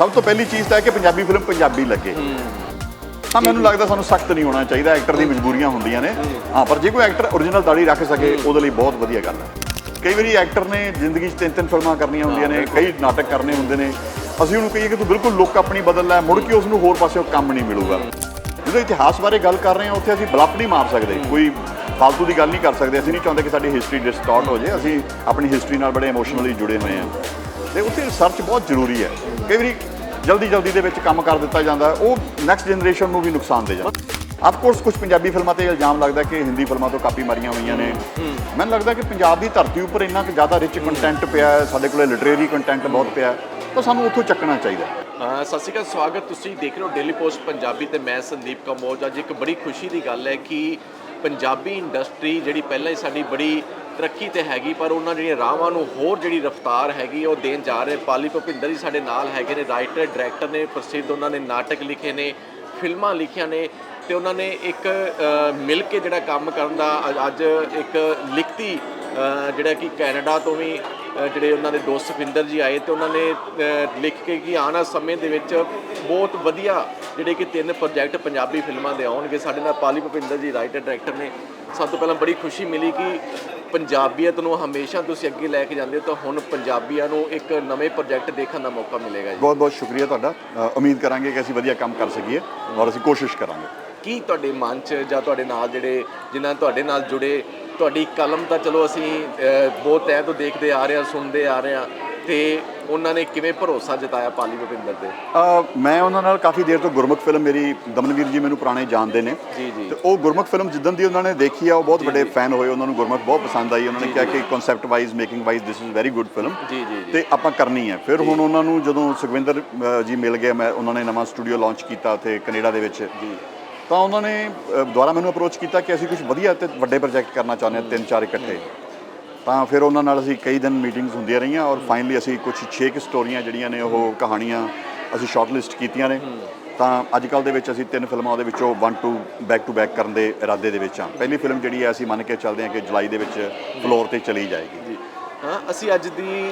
ਸਭ ਤੋਂ ਪਹਿਲੀ ਚੀਜ਼ ਤਾਂ ਹੈ ਕਿ ਪੰਜਾਬੀ ਫਿਲਮ ਪੰਜਾਬੀ ਲੱਗੇ। ਹਾਂ ਮੈਨੂੰ ਲੱਗਦਾ ਸਾਨੂੰ ਸਖਤ ਨਹੀਂ ਹੋਣਾ ਚਾਹੀਦਾ ਐਕਟਰ ਦੀ ਮਜਬੂਰੀਆਂ ਹੁੰਦੀਆਂ ਨੇ। ਹਾਂ, ਪਰ ਜੇ ਕੋਈ ਐਕਟਰ origignal ਦਾੜੀ ਰੱਖ ਸਕੇ, ਉਹਦੇ ਲਈ ਬਹੁਤ ਵਧੀਆ ਗੱਲ ਹੈ। ਕਈ ਵਾਰੀ ਐਕਟਰ ਨੇ ਜ਼ਿੰਦਗੀ 'ਚ ਤਿੰਨ ਤਿੰਨ ਫਿਲਮਾਂ ਕਰਨੀਆਂ ਹੁੰਦੀਆਂ ਨੇ, ਕਈ ਨਾਟਕ ਕਰਨੇ ਹੁੰਦੇ ਨੇ। ਅਸੀਂ ਉਹਨੂੰ ਕਹੀਏ ਕਿ ਤੂੰ ਬਿਲਕੁਲ ਲੁੱਕ ਆਪਣੀ ਬਦਲ ਲੈ, ਮੁੜ ਕੇ ਉਸ ਨੂੰ ਹੋਰ ਪਾਸੇ ਕੰਮ ਨਹੀਂ ਮਿਲੂਗਾ। ਜਦੋਂ ਇਤਿਹਾਸ ਬਾਰੇ ਗੱਲ ਕਰ ਰਹੇ ਹਾਂ, ਉੱਥੇ ਅਸੀਂ ਬਲੱਫ ਨਹੀਂ ਮਾਰ ਸਕਦੇ। ਕੋਈ ਫालतू ਦੀ ਗੱਲ ਨਹੀਂ ਕਰ ਸਕਦੇ। ਅਸੀਂ ਨਹੀਂ ਚਾਹੁੰਦੇ ਕਿ ਸਾਡੀ ਹਿਸਟਰੀ ਡਿਸਟਾਰਟ ਹੋ ਜਾਏ। ਅਸੀਂ ਆਪਣੀ ਹਿਸਟਰੀ ਨਾਲ ਬੜੇ ਇਮੋਸ਼ਨਲੀ ਜੁੜੇ ਹੋਏ ਹਾਂ। ਤੇ ਉੱਥੇ ਰਿਸਰਚ ਬਹੁਤ ਜ਼ਰੂਰੀ ਹੈ। ਕਈ ਵਾਰੀ ਜਲਦੀ ਜਲਦੀ ਦੇ ਵਿੱਚ ਕੰਮ ਕਰ ਦਿੱਤਾ ਜਾਂਦਾ ਉਹ ਨੈਕਸਟ ਜਨਰੇਸ਼ਨ ਨੂੰ ਵੀ ਨੁਕਸਾਨ ਦੇ ਜਾਂਦਾ ਆਫ ਕੋਰਸ ਕੁਝ ਪੰਜਾਬੀ ਫਿਲਮਾਂ ਤੇ ਇਲਜ਼ਾਮ ਲੱਗਦਾ ਕਿ ਹਿੰਦੀ ਫਿਲਮਾਂ ਤੋਂ ਕਾਪੀ ਮਾਰੀਆਂ ਹੋਈਆਂ ਨੇ। ਮੈਨੂੰ ਲੱਗਦਾ ਕਿ ਪੰਜਾਬ ਦੀ ਧਰਤੀ ਉੱਪਰ ਇੰਨਾ ਕੁ ਜ਼ਿਆਦਾ ਰਿਚ ਕੰਟੈਂਟ ਪਿਆ ਹੈ ਸਾਡੇ ਕੋਲੇ ਲਿਟਰੇਰੀ ਕੰਟੈਂਟ ਬਹੁਤ ਪਿਆ ਤਾਂ ਸਾਨੂੰ ਉੱਥੋਂ ਚੱਕਣਾ ਚਾਹੀਦਾ ਸਤਿ ਸ਼੍ਰੀ ਅਕਾਲ ਸਵਾਗਤ। ਤੁਸੀਂ ਦੇਖ ਰਹੇ ਹੋ ਡੇਲੀ ਪੋਸਟ ਪੰਜਾਬੀ ਤੇ ਮੈਂ ਸੰਦੀਪ ਕੰਬੋਜ ਅੱਜ ਇੱਕ ਬੜੀ ਖੁਸ਼ੀ ਦੀ ਗੱਲ ਹੈ ਕਿ ਪੰਜਾਬੀ ਇੰਡਸਟਰੀ ਜਿਹੜੀ ਪਹਿਲਾਂ ਹੀ ਸਾਡੀ ਬੜੀ ਤਰੱਕੀ ਤੇ ਹੈਗੀ, ਪਰ ਉਹਨਾਂ ਜਿਹੜੀਆਂ ਰਾਹਾਂ ਨੂੰ ਹੋਰ ਜਿਹੜੀ ਰਫ਼ਤਾਰ ਹੈਗੀ, ਉਹ ਦੇਣ ਜਾ ਰਹੇ ਪਾਲੀ ਭੁਪਿੰਦਰ ਜੀ ਸਾਡੇ ਨਾਲ ਹੈਗੇ ਨੇ, ਰਾਈਟਰ, ਡਾਇਰੈਕਟਰ ਨੇ ਪ੍ਰਸਿੱਧ, ਉਹਨਾਂ ਨੇ ਨਾਟਕ ਲਿਖੇ ਨੇ, ਫਿਲਮਾਂ ਲਿਖੀਆਂ ਨੇ ਤੇ ਉਹਨਾਂ ਨੇ ਇੱਕ ਮਿਲ ਕੇ ਜਿਹੜਾ ਕੰਮ ਕਰਨ ਦਾ ਅੱਜ ਇੱਕ ਲਿਖਤੀ ਜਿਹੜਾ ਕਿ ਕੈਨੇਡਾ ਤੋਂ ਵੀ ਜਿਹੜੇ ਉਹਨਾਂ ਦੇ ਦੋਸਤ ਸੁਖਵਿੰਦਰ ਜੀ ਆਏ ਤੇ ਉਹਨਾਂ ਨੇ ਲਿਖ ਕੇ ਕਿ ਆਉਣ ਵਾਲੇ ਸਮੇਂ ਦੇ ਵਿੱਚ ਬਹੁਤ ਵਧੀਆ ਜਿਹੜੇ ਕਿ ਤਿੰਨ ਪ੍ਰੋਜੈਕਟ ਪੰਜਾਬੀ ਫਿਲਮਾਂ ਦੇ ਆਉਣਗੇ। ਸਾਡੇ ਨਾਲ ਪਾਲੀ ਭੁਪਿੰਦਰ ਜੀ ਰਾਈਟਰ ਡਾਇਰੈਕਟਰ ਨੇ। ਸਭ ਤੋਂ ਪਹਿਲਾਂ ਬੜੀ ਖੁਸ਼ੀ ਮਿਲੀ ਕਿ ਪੰਜਾਬੀਅਤ ਨੂੰ ਹਮੇਸ਼ਾ ਤੁਸੀਂ ਅੱਗੇ ਲੈ ਕੇ ਜਾਂਦੇ ਹੋ ਤਾਂ ਹੁਣ ਪੰਜਾਬੀਆਂ ਨੂੰ ਇੱਕ ਨਵੇਂ ਪ੍ਰੋਜੈਕਟ ਦੇਖਣ ਦਾ ਮੌਕਾ ਮਿਲੇਗਾ ਜੀ। ਬਹੁਤ ਬਹੁਤ ਸ਼ੁਕਰੀਆ ਤੁਹਾਡਾ। ਉਮੀਦ ਕਰਾਂਗੇ ਕਿ ਅਸੀਂ ਵਧੀਆ ਕੰਮ ਕਰ ਸਕੀਏ ਔਰ ਅਸੀਂ ਕੋਸ਼ਿਸ਼ ਕਰਾਂਗੇ। ਕੀ ਤੁਹਾਡੇ ਮਨ 'ਚ ਜਾਂ ਤੁਹਾਡੇ ਨਾਲ ਜਿਹੜੇ ਜਿਨ੍ਹਾਂ ਤੁਹਾਡੇ ਨਾਲ ਜੁੜੇ ਤੁਹਾਡੀ ਕਲਮ ਤਾਂ ਚਲੋ ਅਸੀਂ ਬਹੁਤ ਟਾਈਮ ਤੋਂ ਦੇਖਦੇ ਆ ਰਹੇ ਹਾਂ ਸੁਣਦੇ ਆ ਰਹੇ ਹਾਂ ਤੇ ਉਹਨਾਂ ਨੇ ਕਿਵੇਂ ਭਰੋਸਾ ਜਤਾਇਆ ਪਾਲੀ ਭੁਪਿੰਦਰ ਤੇ? ਮੈਂ ਉਹਨਾਂ ਨਾਲ ਕਾਫੀ ਦੇਰ ਤੋਂ ਗੁਰਮੁਖ ਫਿਲਮ ਮੇਰੀ ਦਮਨਵੀਰ ਜੀ ਮੈਨੂੰ ਪੁਰਾਣੇ ਜਾਣਦੇ ਨੇ। ਜੀ ਜੀ। ਤੇ ਉਹ ਗੁਰਮੁਖ ਫਿਲਮ ਜਿੱਦਣ ਦੀ ਉਹਨਾਂ ਨੇ ਦੇਖੀ ਆ ਉਹ ਬਹੁਤ ਵੱਡੇ ਫੈਨ ਹੋਏ ਉਹਨਾਂ ਨੂੰ ਗੁਰਮੁਖ ਬਹੁਤ ਪਸੰਦ ਆਈ ਉਹਨਾਂ ਨੇ ਕਿਹਾ ਕਿ concept wise making wise this is very good film ਜੀ ਜੀ ਤੇ ਆਪਾਂ ਕਰਨੀ ਹੈ ਫਿਰ ਹੁਣ ਉਹਨਾਂ ਨੂੰ ਜਦੋਂ ਸੁਖਵਿੰਦਰ ਜੀ ਮਿਲ ਗਏ ਮੈਂ ਉਹਨਾਂ ਨੇ ਨਵਾਂ ਸਟੂਡੀਓ ਲਾਂਚ ਕੀਤਾ ਉੱਥੇ ਕੈਨੇਡਾ ਦੇ ਵਿੱਚ। ਜੀ। ਤਾਂ ਉਹਨਾਂ ਨੇ ਦੁਬਾਰਾ ਮੈਨੂੰ ਅਪਰੋਚ ਕੀਤਾ ਕਿ ਅਸੀਂ ਕੁਝ ਵਧੀਆ ਤੇ ਵੱਡੇ ਪ੍ਰੋਜੈਕਟ ਕਰਨਾ ਚਾਹੁੰਦੇ ਹਾਂ, ਤਿੰਨ ਚਾਰ ਇਕੱਠੇ। ਤਾਂ ਫਿਰ ਉਹਨਾਂ ਨਾਲ ਅਸੀਂ ਕਈ ਦਿਨ ਮੀਟਿੰਗਸ ਹੁੰਦੀਆਂ ਰਹੀਆਂ ਔਰ ਫਾਈਨਲੀ ਅਸੀਂ ਕੁਝ 6 ਕੁ ਸਟੋਰੀਆਂ ਜਿਹੜੀਆਂ ਨੇ ਉਹ ਕਹਾਣੀਆਂ ਅਸੀਂ ਸ਼ਾਰਟਲਿਸਟ ਕੀਤੀਆਂ ਨੇ। ਤਾਂ ਅੱਜ ਕੱਲ ਦੇ ਵਿੱਚ ਅਸੀਂ ਤਿੰਨ ਫਿਲਮਾਂ ਉਹਦੇ ਵਿੱਚੋਂ 1 2 ਬੈਕ ਟੂ ਬੈਕ ਕਰਨ ਦੇ ਇਰਾਦੇ ਦੇ ਵਿੱਚ ਹਾਂ। ਪਹਿਲੀ ਫਿਲਮ ਜਿਹੜੀ ਹੈ, ਅਸੀਂ ਮੰਨ ਕੇ ਚੱਲਦੇ ਹਾਂ ਕਿ ਜੁਲਾਈ ਦੇ ਵਿੱਚ ਫਲੋਰ ਤੇ ਚਲੀ ਜਾਏਗੀ। ਹਾਂ ਅਸੀਂ ਅੱਜ ਦੀ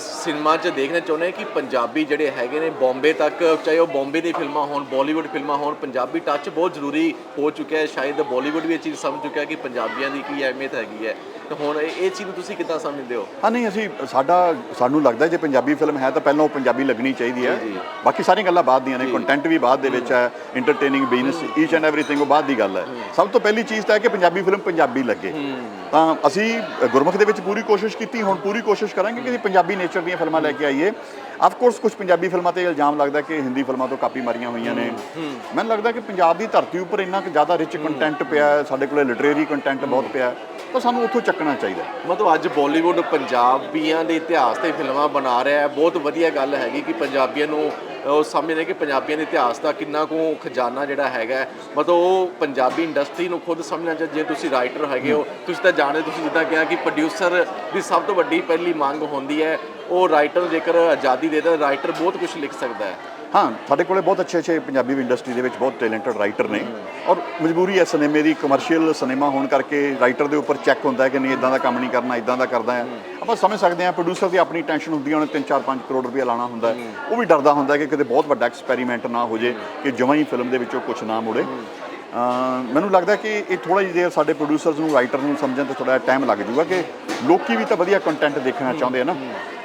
ਸਿਨੇਮਾ 'ਚ ਦੇਖਣਾ ਚਾਹੁੰਦੇ ਹਾਂ ਕਿ ਪੰਜਾਬੀ ਜਿਹੜੇ ਹੈਗੇ ਨੇ ਬੰਬੇ ਤੱਕ ਚਾਹੇ ਉਹ ਬੰਬੇ ਦੀ ਫਿਲਮਾਂ ਹੋਣ ਬਾਲੀਵੁੱਡ ਫਿਲਮਾਂ ਹੋਣ ਪੰਜਾਬੀ ਟੱਚ ਬਹੁਤ ਜ਼ਰੂਰੀ ਹੋ ਚੁੱਕਿਆ ਹੈ। ਸ਼ਾਇਦ ਬਾਲੀਵੁੱਡ ਵੀ ਇਹ ਚੀਜ਼ ਸਮਝ ਚੁੱਕਿਆ ਕਿ ਪੰਜਾਬੀਆਂ ਦੀ ਕੀ ਅਹਿਮੀਅਤ ਹੈਗੀ ਹੈ। ਤੇ ਹੁਣ ਇਹ ਚੀਜ਼ ਨੂੰ ਤੁਸੀਂ ਕਿੱਦਾਂ ਸਮਝਦੇ ਹੋ? ਹਾਂ ਨਹੀਂ ਅਸੀਂ ਸਾਡਾ ਸਾਨੂੰ ਲੱਗਦਾ ਜੇ ਪੰਜਾਬੀ ਫਿਲਮ ਹੈ ਤਾਂ ਪਹਿਲਾਂ ਉਹ ਪੰਜਾਬੀ ਲੱਗਣੀ ਚਾਹੀਦੀ ਹੈ। ਬਾਕੀ ਸਾਰੀਆਂ ਗੱਲਾਂ ਬਾਅਦ ਦੀਆਂ ਨੇ ਕੰਟੈਂਟ ਵੀ ਬਾਅਦ ਦੇ ਵਿੱਚ ਹੈ entertaining business each and everything ਉਹ ਬਾਅਦ ਦੀ ਗੱਲ ਹੈ। ਸਭ ਤੋਂ ਪਹਿਲੀ ਚੀਜ਼ ਤਾਂ ਹੈ ਕਿ ਪੰਜਾਬੀ ਫਿਲਮ ਪੰਜਾਬੀ ਲੱਗੇ। ਤਾਂ ਅਸੀਂ ਗੁਰਮੁਖ ਦੇ ਵਿੱਚ ਪੂਰੀ ਕੋਸ਼ਿਸ਼ ਕੀਤੀ ਹੁਣ ਪੂਰੀ ਕੋਸ਼ਿਸ਼ ਕਰਾਂਗੇ ਕਿ ਅਸੀਂ ਪੰਜਾਬੀ ਨੇਚਰ ਦੀਆਂ ਫਿਲਮਾਂ ਲੈ ਕੇ ਆਈਏ। ਆਫ ਕੋਰਸ ਕੁਝ ਪੰਜਾਬੀ ਫਿਲਮਾਂ ਤੇ ਇਲਜ਼ਾਮ ਲੱਗਦਾ ਕਿ ਹਿੰਦੀ ਫਿਲਮਾਂ ਤੋਂ ਕਾਪੀ ਮਾਰੀਆਂ ਹੋਈਆਂ ਨੇ। ਮੈਨੂੰ ਲੱਗਦਾ ਕਿ ਪੰਜਾਬ ਦੀ ਧਰਤੀ ਉੱਪਰ ਇੰਨਾ ਕੁ ਜ਼ਿਆਦਾ ਰਿਚ ਕੰਟੈਂਟ ਪਿਆ ਹੈ ਸਾਡੇ ਕੋਲੇ ਲਿਟਰੇਰੀ ਕੰਟੈਂਟ ਬਹੁਤ ਪਿਆ ਹੈ, ਤਾਂ ਸਾਨੂੰ ਉੱਥੋਂ ਚੱਕਣਾ ਚਾਹੀਦਾ। ਮਤਲਬ ਅੱਜ ਬਾਲੀਵੁੱਡ ਪੰਜਾਬੀਆਂ ਦੇ ਇਤਿਹਾਸ ਤੇ ਫਿਲਮਾਂ ਬਣਾ ਰਿਹਾ ਹੈ। ਬਹੁਤ ਵਧੀਆ ਗੱਲ ਹੈਗੀ ਕਿ ਪੰਜਾਬੀਆਂ ਨੂੰ ਉਹ ਸਮਝਦੇ ਕਿ ਪੰਜਾਬੀਆਂ ਦੇ ਇਤਿਹਾਸ ਦਾ ਕਿੰਨਾ ਕੁ ਖਜ਼ਾਨਾ ਜਿਹੜਾ ਹੈਗਾ ਮਤਲਬ ਉਹ ਪੰਜਾਬੀ ਇੰਡਸਟਰੀ ਨੂੰ ਖੁਦ ਸਮਝਣਾ ਚਾਹੀਦਾ ਜੇ ਤੁਸੀਂ ਰਾਈਟਰ ਹੈਗੇ ਹੋ, ਤੁਸੀਂ ਤਾਂ ਜਾਣਦੇ, ਤੁਸੀਂ ਜਿੱਦਾਂ ਕਿਹਾ ਕਿ ਪ੍ਰੋਡਿਊਸਰ ਦੀ ਸਭ ਤੋਂ ਵੱਡੀ ਪਹਿਲੀ ਮੰਗ ਹੁੰਦੀ ਹੈ, ਉਹ ਰਾਈਟਰ ਜੇਕਰ ਆਜ਼ਾਦੀ ਦੇ ਤਾਂ ਰਾਈਟਰ ਬਹੁਤ ਕੁਝ ਲਿਖ ਸਕਦਾ ਹੈ। ਹਾਂ, ਸਾਡੇ ਕੋਲੇ ਬਹੁਤ ਅੱਛੇ ਅੱਛੇ ਪੰਜਾਬੀ ਇੰਡਸਟਰੀ ਦੇ ਵਿੱਚ ਬਹੁਤ ਟੈਲੈਂਟਡ ਰਾਈਟਰ ਨੇ। ਔਰ ਮਜਬੂਰੀ ਹੈ ਸਿਨੇਮੇ ਦੀ ਕਮਰਸ਼ੀਅਲ ਸਿਨੇਮਾ ਹੋਣ ਕਰਕੇ ਰਾਈਟਰ ਦੇ ਉੱਪਰ ਚੈੱਕ ਹੁੰਦਾ ਹੈ ਕਿ ਨਹੀਂ ਇਦਾਂ ਦਾ ਕੰਮ ਨਹੀਂ ਕਰਨਾ ਇਦਾਂ ਦਾ ਕਰਦਾ ਹੈ। ਆਪਾਂ ਸਮਝ ਸਕਦੇ ਹਾਂ ਪ੍ਰੋਡਿਊਸਰ ਦੀ ਆਪਣੀ ਟੈਨਸ਼ਨ ਹੁੰਦੀ ਹੈ, ਉਹਨੇ 3-4-5 ਕਰੋੜ ਰੁਪਏ ਲਾਣਾ ਹੁੰਦਾ ਹੈ। ਉਹ ਵੀ ਡਰਦਾ ਹੁੰਦਾ ਕਿ ਕਿਤੇ ਬਹੁਤ ਵੱਡਾ ਐਕਸਪੈਰੀਮੈਂਟ ਨਾ ਹੋ ਜੇ, ਕਿ ਜਮਾਂ ਹੀ ਫਿਲਮ ਦੇ ਵਿੱਚੋਂ ਕੁਝ ਨਾ ਮੁੜੇ। ਮੈਨੂੰ ਲੱਗਦਾ ਕਿ ਇਹ ਥੋੜਾ ਜਿਹਾ ਦੇਰ ਸਾਡੇ ਪ੍ਰੋਡਿਊਸਰਸ ਨੂੰ ਰਾਈਟਰ ਨੂੰ ਸਮਝਣ ਤੇ ਥੋੜਾ ਟਾਈਮ ਲੱਗ ਜਾਊਗਾ ਕਿ ਲੋਕੀ ਵੀ ਤਾਂ ਵਧੀਆ ਕੰਟੈਂਟ ਦੇਖਣਾ ਚਾਹੁੰਦੇ ਆ ਨਾ।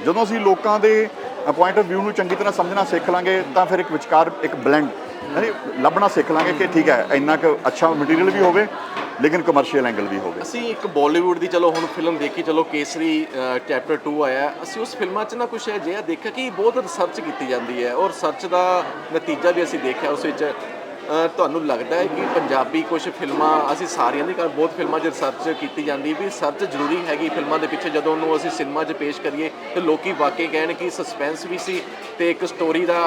ਜਦੋਂ ਅਸੀਂ ਲੋਕਾਂ ਦੇ ਪੁਆਇੰਟ ਆਫ View ਨੂੰ ਚੰਗੀ ਤਰ੍ਹਾਂ ਸਮਝਣਾ ਸਿੱਖ ਲਾਂਗੇ, ਤਾਂ ਫਿਰ ਇੱਕ ਵਿਚਕਾਰ ਇੱਕ ਬਲੈਂਡ ਯਾਨੀ ਲੱਭਣਾ ਸਿੱਖ ਲਾਂਗੇ ਕਿ ਠੀਕ ਹੈ, ਇੰਨਾ ਕੁ ਅੱਛਾ ਮਟੀਰੀਅਲ ਵੀ ਹੋਵੇ ਲੇਕਿਨ ਕਮਰਸ਼ੀਅਲ ਐਂਗਲ ਵੀ ਹੋਵੇ ਅਸੀਂ ਇੱਕ ਬਾਲੀਵੁੱਡ ਦੀ ਚਲੋ ਹੁਣ ਫਿਲਮ ਦੇਖੀ, ਚਲੋ ਕੇਸਰੀ ਚੈਪਟਰ 2 ਆਇਆ। ਅਸੀਂ ਉਸ ਫਿਲਮਾਂ 'ਚ ਨਾ ਕੁਝ ਅਜਿਹਾ ਦੇਖਿਆ ਕਿ ਬਹੁਤ ਰਿਸਰਚ ਕੀਤੀ ਜਾਂਦੀ ਹੈ ਔਰ ਰਿਸਰਚ ਦਾ ਨਤੀਜਾ ਵੀ ਅਸੀਂ ਦੇਖਿਆ, ਉਸ ਵਿੱਚ ਤੁਹਾਨੂੰ ਲੱਗਦਾ ਹੈ ਕਿ ਪੰਜਾਬੀ ਕੁਝ ਫਿਲਮਾਂ ਅਸੀਂ ਸਾਰੀਆਂ ਦੀ ਕਰ ਬਹੁਤ ਫਿਲਮਾਂ 'ਚ ਰਿਸਰਚ ਕੀਤੀ ਜਾਂਦੀ ਵੀ ਰਿਸਰਚ ਜ਼ਰੂਰੀ ਹੈਗੀ ਫਿਲਮਾਂ ਦੇ ਪਿੱਛੇ ਜਦੋਂ ਉਹਨੂੰ ਅਸੀਂ ਸਿਨੇਮਾ 'ਚ ਪੇਸ਼ ਕਰੀਏ ਤੇ ਲੋਕੀ ਵਾਕਈ ਕਹਿਣ ਕਿ ਸਸਪੈਂਸ ਵੀ ਸੀ ਤੇ ਇੱਕ ਸਟੋਰੀ ਦਾ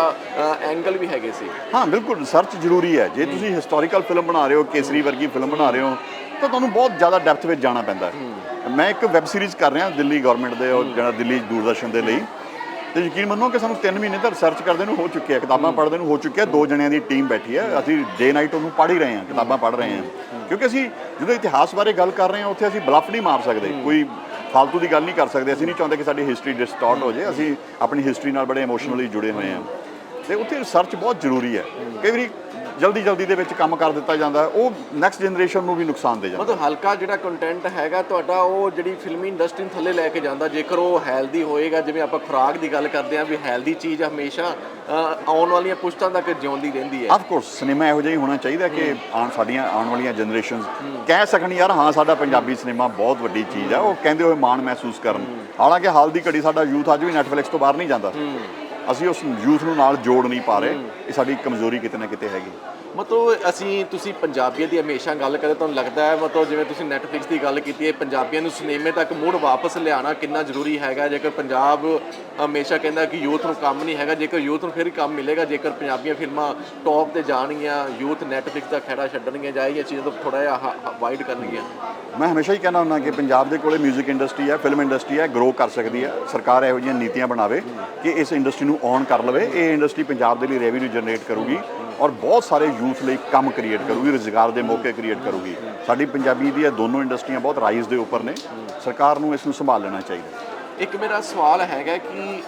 ਐਂਗਲ ਵੀ ਹੈਗੇ ਸੀ। ਹਾਂ ਬਿਲਕੁਲ ਰਿਸਰਚ ਜ਼ਰੂਰੀ ਹੈ। ਜੇ ਤੁਸੀਂ ਹਿਸਟੋਰੀਕਲ ਫਿਲਮ ਬਣਾ ਰਹੇ ਹੋ ਕੇਸਰੀ ਵਰਗੀ ਫਿਲਮ ਬਣਾ ਰਹੇ ਹੋ ਤਾਂ ਤੁਹਾਨੂੰ ਬਹੁਤ ਜ਼ਿਆਦਾ ਡੈਪਥ ਵਿੱਚ ਜਾਣਾ ਪੈਂਦਾ ਹੈ। ਮੈਂ ਇੱਕ ਵੈਬ ਸੀਰੀਜ਼ ਕਰ ਰਿਹਾ ਦਿੱਲੀ ਗਵਰਨਮੈਂਟ ਦੇ ਉਹ ਜਿਹੜਾ ਦਿੱਲੀ ਦੂਰਦਰਸ਼ਨ ਦੇ ਲਈ। ਤੇ ਯਕੀਨ ਮੰਨੋ ਕਿ ਸਾਨੂੰ 3 ਮਹੀਨੇ ਤਾਂ ਰਿਸਰਚ ਕਰਦੇ ਨੂੰ ਹੋ ਚੁੱਕਿਆ ਕਿਤਾਬਾਂ ਪੜ੍ਹਦੇ ਨੂੰ ਹੋ ਚੁੱਕਿਆ ਦੋ ਜਣਿਆਂ ਦੀ ਟੀਮ ਬੈਠੀ ਹੈ। ਅਸੀਂ ਡੇ ਨਾਈਟ ਉਹਨੂੰ ਪੜ੍ਹ ਹੀ ਰਹੇ ਹਾਂ ਕਿਤਾਬਾਂ ਪੜ੍ਹ ਰਹੇ ਹਾਂ। ਕਿਉਂਕਿ ਅਸੀਂ ਜਦੋਂ ਇਤਿਹਾਸ ਬਾਰੇ ਗੱਲ ਕਰ ਰਹੇ ਹਾਂ ਉੱਥੇ ਅਸੀਂ ਬਲੱਫ ਨਹੀਂ ਮਾਰ ਸਕਦੇ। ਕੋਈ ਫालतू ਦੀ ਗੱਲ ਨਹੀਂ ਕਰ ਸਕਦੇ। ਅਸੀਂ ਨਹੀਂ ਚਾਹੁੰਦੇ ਕਿ ਸਾਡੀ ਹਿਸਟਰੀ ਡਿਸਟਾਰਟ ਹੋ ਜਾਏ। ਅਸੀਂ ਆਪਣੀ ਹਿਸਟਰੀ ਨਾਲ ਬੜੇ ਇਮੋਸ਼ਨਲੀ ਜੁੜੇ ਹੋਏ ਹਾਂ। ਤੇ ਉੱਥੇ ਰਿਸਰਚ ਬਹੁਤ ਜ਼ਰੂਰੀ ਹੈ। ਕਈ ਵਾਰੀ ਜਲਦੀ ਜਲਦੀ ਦੇ ਵਿੱਚ ਕੰਮ ਕਰ ਦਿੱਤਾ ਜਾਂਦਾ ਉਹ ਨੈਕਸਟ ਜਨਰੇਸ਼ਨ ਨੂੰ ਵੀ ਨੁਕਸਾਨ ਦੇ ਜਾਂਦਾ ਮਤਲਬ ਹਲਕਾ ਜਿਹੜਾ ਕੰਟੈਂਟ ਹੈਗਾ ਤੁਹਾਡਾ ਉਹ ਜਿਹੜੀ ਫਿਲਮੀ ਇੰਡਸਟਰੀ ਨੂੰ ਥੱਲੇ ਲੈ ਕੇ ਜਾਂਦਾ। ਜੇਕਰ ਉਹ ਹੈਲਦੀ ਹੋਏਗਾ ਜਿਵੇਂ ਆਪਾਂ ਖੁਰਾਕ ਦੀ ਗੱਲ ਕਰਦੇ ਆਂ ਵੀ ਹੈਲਦੀ ਚੀਜ਼ ਹਮੇਸ਼ਾ ਆਉਣ ਵਾਲੀਆਂ ਪੁਸ਼ਤਾਂ ਤੱਕ ਜਿਉਂਦੀ ਰਹਿੰਦੀ ਹੈ। ਆਫ ਕੋਰਸ ਸਿਨੇਮਾ ਇਹੋ ਜਿਹਾ ਹੀ ਹੋਣਾ ਚਾਹੀਦਾ ਕਿ ਆਉਣ ਸਾਡੀਆਂ ਆਉਣ ਵਾਲੀਆਂ ਜਨਰੇਸ਼ਨਸ ਕਹਿ ਸਕਣ ਯਾਰ ਹਾਂ ਸਾਡਾ ਪੰਜਾਬੀ ਸਿਨੇਮਾ ਬਹੁਤ ਵੱਡੀ ਚੀਜ਼ ਹੈ ਉਹ ਕਹਿੰਦੇ ਹੋਏ ਮਾਣ ਮਹਿਸੂਸ ਕਰਨ। ਹਾਲਾਂਕਿ ਹਾਲ ਦੀ ਘੜੀ ਸਾਡਾ ਯੂਥ ਅੱਜ ਵੀ ਨੈਟਫਲਿਕਸ ਤੋਂ ਬਾਹਰ ਨਹੀਂ ਜਾਂਦਾ। ਅਸੀਂ ਉਸ ਯੂਥ ਨੂੰ ਨਾਲ ਜੋੜ ਨਹੀਂ ਪਾ ਰਹੇ। ਇਹ ਸਾਡੀ ਕਮਜ਼ੋਰੀ ਕਿਤੇ ਨਾ ਕਿਤੇ ਹੈਗੀ। ਮਤਲਬ ਅਸੀਂ ਤੁਸੀਂ ਪੰਜਾਬੀਆਂ ਦੀ ਹਮੇਸ਼ਾ ਗੱਲ ਕਰਦੇ, ਤੁਹਾਨੂੰ ਲੱਗਦਾ ਹੈ ਮਤਲਬ ਜਿਵੇਂ ਤੁਸੀਂ ਨੈਟਫਲਿਕਸ ਦੀ ਗੱਲ ਕੀਤੀ ਹੈ ਪੰਜਾਬੀਆਂ ਨੂੰ ਸਿਨੇਮੇ ਤੱਕ ਮੁੜ ਵਾਪਸ ਲਿਆਉਣਾ ਕਿੰਨਾ ਜ਼ਰੂਰੀ ਹੈਗਾ? ਜੇਕਰ ਪੰਜਾਬ ਹਮੇਸ਼ਾ ਕਹਿੰਦਾ ਕਿ ਯੂਥ ਨੂੰ ਕੰਮ ਨਹੀਂ ਹੈਗਾ, ਜੇਕਰ ਯੂਥ ਨੂੰ ਫਿਰ ਕੰਮ ਮਿਲੇਗਾ, ਜੇਕਰ ਪੰਜਾਬੀਆਂ ਫਿਲਮਾਂ ਟੌਪ ਤੇ ਜਾਣਗੀਆਂ, ਯੂਥ ਨੈਟਫਲਿਕਸ ਦਾ ਖਹਿੜਾ ਛੱਡਣਗੀਆਂ ਜਾਂ ਇਹ ਚੀਜ਼ਾਂ ਤੋਂ ਥੋੜਾ ਜਿਹਾ ਵਾਈਡ ਕਰਨਗੀਆਂ। ਮੈਂ ਹਮੇਸ਼ਾ ਹੀ ਕਹਿੰਦਾ ਹੁੰਦਾ ਕਿ ਪੰਜਾਬ ਦੇ ਕੋਲੇ 뮤직 ਇੰਡਸਟਰੀ ਹੈ ਫਿਲਮ ਇੰਡਸਟਰੀ ਹੈ ਗਰੋ ਕਰ ਸਕਦੀ ਹੈ। ਸਰਕਾਰ ਇਹੋ ਜਿਹੀਆਂ ਨੀਤੀਆਂ ਬਣਾਵੇ ਕਿ ਇਸ ਇੰਡਸਟਰੀ ਨੂੰ ਔਨ ਕਰ ਲਵੇ। ਇਹ ਇੰਡਸਟਰੀ ਪੰਜਾਬ ਦੇ ਲਈ ਰੈਵਨਿਊ ਜਨਰੇਟ ਕਰੂਗੀ। ਔਰ ਬਹੁਤ ਸਾਰੇ ਯੂਥ ਲਈ ਕੰਮ ਕ੍ਰੀਏਟ ਕਰੂਗੀ, ਰੁਜ਼ਗਾਰ ਦੇ ਮੌਕੇ ਕ੍ਰੀਏਟ ਕਰੂਗੀ। ਸਾਡੀ ਪੰਜਾਬੀ ਦੀ ਇਹ ਦੋਨੋਂ ਇੰਡਸਟਰੀਆਂ ਬਹੁਤ ਰਾਈਜ਼ ਦੇ ਉੱਪਰ ਨੇ। ਸਰਕਾਰ ਨੂੰ ਇਸ ਨੂੰ ਸੰਭਾਲ ਲੈਣਾ ਚਾਹੀਦਾ। ਇੱਕ ਮੇਰਾ ਸਵਾਲ ਹੈਗਾ ਕਿ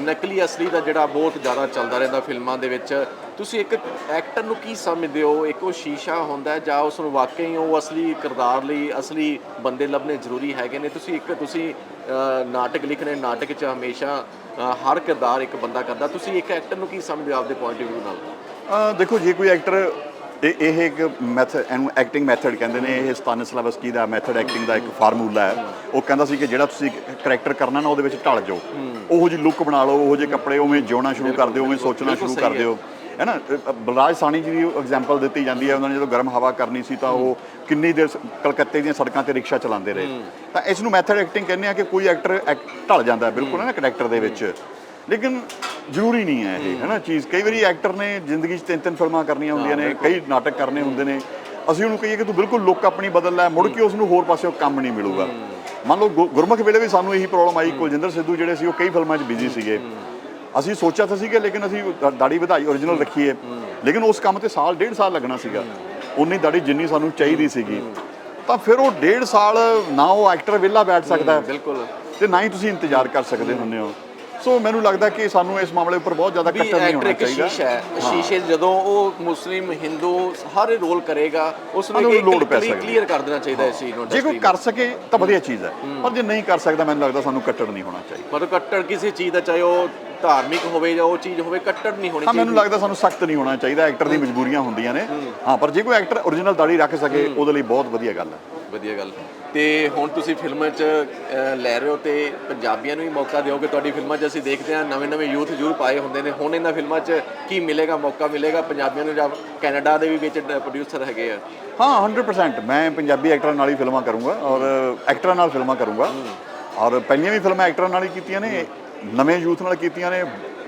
ਨਕਲੀ ਅਸਲੀ ਦਾ ਜਿਹੜਾ ਬਹੁਤ ਜ਼ਿਆਦਾ ਚੱਲਦਾ ਰਹਿੰਦਾ ਫਿਲਮਾਂ ਦੇ ਵਿੱਚ, ਤੁਸੀਂ ਇੱਕ ਐਕਟਰ ਨੂੰ ਕੀ ਸਮਝਦੇ ਹੋ? ਇੱਕ ਉਹ ਸ਼ੀਸ਼ਾ ਹੁੰਦਾ ਜਾਂ ਉਸ ਨੂੰ ਵਾਕਈ ਉਹ ਅਸਲੀ ਕਿਰਦਾਰ ਲਈ ਅਸਲੀ ਬੰਦੇ ਲੱਭਣੇ ਜ਼ਰੂਰੀ ਹੈਗੇ ਨੇ? ਤੁਸੀਂ ਇੱਕ, ਤੁਸੀਂ ਨਾਟਕ ਲਿਖਣੇ, ਨਾਟਕ 'ਚ ਹਮੇਸ਼ਾ ਹਰ ਕਿਰਦਾਰ ਇੱਕ ਬੰਦਾ ਕਰਦਾ। ਤੁਸੀਂ ਇੱਕ ਐਕਟਰ ਨੂੰ ਕੀ ਸਮਝਦੇ ਹੋ ਆਪਦੇ ਪੁਆਇੰਟ ਆਫ View ਨਾਲ? ਦੇਖੋ ਜੇ ਕੋਈ ਐਕਟਰ ਇਹ ਇਹ ਇੱਕ ਮੈਥਡ ਇਹਨੂੰ ਐਕਟਿੰਗ ਮੈਥਡ ਕਹਿੰਦੇ ਨੇ ਇਹ ਸਤਾਨਸਲਾਵਸਕੀ ਦਾ ਮੈਥਡ ਐਕਟਿੰਗ ਦਾ ਇੱਕ ਫਾਰਮੂਲਾ ਹੈ। ਉਹ ਕਹਿੰਦਾ ਸੀ ਕਿ ਜਿਹੜਾ ਤੁਸੀਂ ਕਰੈਕਟਰ ਕਰਨਾ ਨਾ ਉਹਦੇ ਵਿੱਚ ਢਲ ਜਾਓ। ਉਹੋ ਜਿਹੀ ਲੁੱਕ ਬਣਾ ਲਓ ਉਹੋ ਜਿਹੇ ਕੱਪੜੇ ਉਵੇਂ ਜਿਉਣਾ ਸ਼ੁਰੂ ਕਰ ਦਿਓ ਉਵੇਂ ਸੋਚਣਾ ਸ਼ੁਰੂ ਕਰ ਦਿਓ। ਹੈ ਨਾ? ਬਲਰਾਜ ਸਾਣੀ ਜੀ ਦੀ ਐਗਜ਼ਾਮਪਲ ਦਿੱਤੀ ਜਾਂਦੀ ਹੈ ਉਹਨਾਂ ਨੇ ਜਦੋਂ ਗਰਮ ਹਵਾ ਕਰਨੀ ਸੀ ਤਾਂ ਉਹ ਕਿੰਨੀ ਦੇਰ ਕਲਕੱਤੇ ਦੀਆਂ ਸੜਕਾਂ ਤੇ ਰਿਕਸ਼ਾ ਚਲਾਉਂਦੇ ਰਹੇ। ਤਾਂ ਇਸ ਨੂੰ ਮੈਥਡ ਐਕਟਿੰਗ ਕਹਿੰਦੇ ਆ ਕਿ ਕੋਈ ਐਕਟਰ ਢਲ ਜਾਂਦਾ ਹੈ ਬਿਲਕੁਲ ਨਾ ਕਰੈਕਟਰ ਦੇ ਵਿੱਚ। ਲੇਕਿਨ ਜ਼ਰੂਰੀ ਨਹੀਂ ਹੈ ਇਹ ਹੈ ਨਾ ਚੀਜ਼। ਕਈ ਵਾਰੀ ਐਕਟਰ ਨੇ ਜ਼ਿੰਦਗੀ 'ਚ ਤਿੰਨ ਤਿੰਨ ਫਿਲਮਾਂ ਕਰਨੀਆਂ ਹੁੰਦੀਆਂ ਨੇ ਕਈ ਨਾਟਕ ਕਰਨੇ ਹੁੰਦੇ ਨੇ। ਅਸੀਂ ਉਹਨੂੰ ਕਹੀਏ ਕਿ ਤੂੰ ਬਿਲਕੁਲ ਲੁੱਕ ਆਪਣੀ ਬਦਲ ਲੈ ਮੁੜ ਕੇ ਉਸ ਨੂੰ ਹੋਰ ਪਾਸੇ ਕੰਮ ਨਹੀਂ ਮਿਲੂਗਾ। ਮੰਨ ਲਓ ਗੁਰਮੁਖ ਵੇਲੇ ਵੀ ਸਾਨੂੰ ਇਹੀ ਪ੍ਰੋਬਲਮ ਆਈ ਕੁਲਜਿੰਦਰ ਸਿੱਧੂ ਜਿਹੜੇ ਸੀ ਉਹ ਕਈ ਫਿਲਮਾਂ 'ਚ ਬਿਜ਼ੀ ਸੀਗੇ। ਅਸੀਂ ਸੋਚਿਆ ਤਾਂ ਸੀਗਾ ਲੇਕਿਨ ਅਸੀਂ ਦਾੜੀ ਵਧਾਈ ਓਰੀਜਨਲ ਰੱਖੀਏ। ਲੇਕਿਨ ਉਸ ਕੰਮ ਤੇ ਸਾਲ ਡੇਢ ਸਾਲ ਲੱਗਣਾ ਸੀਗਾ। ਉਨੀ ਦਾੜੀ ਜਿੰਨੀ ਸਾਨੂੰ ਚਾਹੀਦੀ ਸੀਗੀ। ਤਾਂ ਫਿਰ ਉਹ ਡੇਢ ਸਾਲ ਨਾ ਉਹ ਐਕਟਰ ਵਿਹਲਾ ਬੈਠ ਸਕਦਾ। ਬਿਲਕੁਲ। ਤੇ ਨਾ ਹੀ ਤੁਸੀਂ ਇੰਤਜ਼ਾਰ ਕਰ ਸਕਦੇ ਹੁੰਦੇ ਹੋ। ਸੋ ਮੈਨੂੰ ਲੱਗਦਾ ਕਿ ਸਾਨੂੰ ਇਸ ਮਾਮਲੇ ਉੱਪਰ ਬਹੁਤ ਜ਼ਿਆਦਾ ਵੀ ਕੱਟਰ ਨਹੀਂ ਹੋਣਾ ਚਾਹੀਦਾ। ਸ਼ੀਸ਼ਾ ਹੈ ਸ਼ੀਸ਼ੇ ਜਦੋਂ ਉਹ ਮੁਸਲਿਮ ਹਿੰਦੂ ਹਰ ਰੋਲ ਕਰੇਗਾ ਉਸ ਨੂੰ ਇੱਕ ਹੈ। ਕਲੀਅਰ ਕਰ ਦੇਣਾ ਚਾਹੀਦਾ ਇਸ ਚੀਜ਼ ਨੂੰ ਜੇ ਕੋਈ ਕਰ ਸਕੇ ਤਾਂ ਵਧੀਆ ਚੀਜ਼ ਹੈ ਪਰ ਜੇ ਨਹੀਂ ਕਰ ਸਕਦਾ ਮੈਨੂੰ ਲੱਗਦਾ ਸਾਨੂੰ ਕੱਟੜ ਨਹੀਂ ਹੋਣਾ ਚਾਹੀਦਾ। ਮਤਲਬ ਕੱਟੜ ਕਿਸੇ ਚੀਜ਼ ਦਾ ਚਾਹੇ ਉਹ ਧਾਰਮਿਕ ਹੋਵੇ ਜਾਂ ਉਹ ਚੀਜ਼ ਹੋਵੇ ਕੱਟੜ ਨਹੀਂ ਹੋਣੀ ਹਾਂ ਚਾਹੀਦੀ। ਮੈਨੂੰ ਲੱਗਦਾ ਸਾਨੂੰ ਸਖਤ ਨਹੀਂ ਹੋਣਾ ਚਾਹੀਦਾ ਐਕਟਰ ਦੀ ਮਜਬੂਰੀਆਂ ਹੁੰਦੀਆਂ ਨੇ। ਹਾਂ। ਪਰ ਜੇ ਕੋਈ ਐਕਟਰ ਓਰੀਜਨਲ ਦਾੜੀ ਰੱਖ ਸਕੇ ਉਹਦੇ ਲਈ ਬਹੁਤ ਵਧੀਆ ਗੱਲ ਹੈ। ਵਧੀਆ ਗੱਲ ਤੇ ਹੁਣ ਤੁਸੀਂ ਫਿਲਮਾਂ 'ਚ ਲੈ ਰਹੇ ਹੋ ਤੇ ਪੰਜਾਬੀਆਂ ਨੂੰ ਵੀ ਮੌਕਾ ਦਿਓਗੇ। ਤੁਹਾਡੀ ਫਿਲਮਾਂ 'ਚ ਅਸੀਂ ਦੇਖਦੇ ਹਾਂ ਨਵੇਂ ਨਵੇਂ ਯੂਥ ਜ਼ਰੂਰ ਪਾਏ ਹੁੰਦੇ ਨੇ। ਹੁਣ ਇਹਨਾਂ ਫਿਲਮਾਂ 'ਚ ਕੀ ਮਿਲੇਗਾ ਮੌਕਾ ਮਿਲੇਗਾ ਪੰਜਾਬੀਆਂ ਨੂੰ ਜਾਂ ਕੈਨੇਡਾ ਦੇ ਵੀ ਵਿੱਚ ਪ੍ਰੋਡਿਊਸਰ ਹੈਗੇ ਆ? ਹਾਂ 100% ਮੈਂ ਪੰਜਾਬੀ ਐਕਟਰਾਂ ਨਾਲ ਹੀ ਫਿਲਮਾਂ ਕਰੂੰਗਾ ਔਰ ਐਕਟਰਾਂ ਨਾਲ ਫਿਲਮਾਂ ਕਰੂੰਗਾ। ਔਰ ਪਹਿਲੀਆਂ ਵੀ ਫਿਲਮਾਂ ਐਕਟਰਾਂ ਨਾਲ ਹੀ ਕੀਤੀਆਂ ਨੇ ਨਵੇਂ ਯੂਥ ਨਾਲ ਕੀਤੀਆਂ ਨੇ।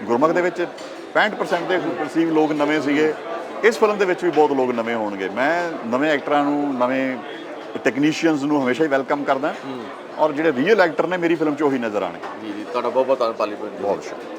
ਗੁਰਮੁਖ ਦੇ ਵਿੱਚ 65% ਦੇ ਪਰਸੀਵ ਲੋਕ ਨਵੇਂ ਸੀਗੇ। ਇਸ ਫਿਲਮ ਦੇ ਵਿੱਚ ਵੀ ਬਹੁਤ ਲੋਕ ਨਵੇਂ ਹੋਣਗੇ। ਮੈਂ ਨਵੇਂ ਐਕਟਰਾਂ ਨੂੰ ਨਵੇਂ ਟੈਕਨੀਸ਼ੀਅਨਸ ਨੂੰ ਹਮੇਸ਼ਾ ਹੀ ਵੈਲਕਮ ਕਰਦਾ। ਔਰ ਜਿਹੜੇ ਰੀਅਲ ਐਕਟਰ ਨੇ ਮੇਰੀ ਫਿਲਮ 'ਚ ਉਹੀ ਨਜ਼ਰ ਆਣਗੇ ਜੀ ਜੀ ਤੁਹਾਡਾ ਬਹੁਤ ਬਹੁਤ ਧੰਨਵਾਦ ਪਾਲੀ ਬਹੁਤ ਸ਼ੁਕਰੀਆ।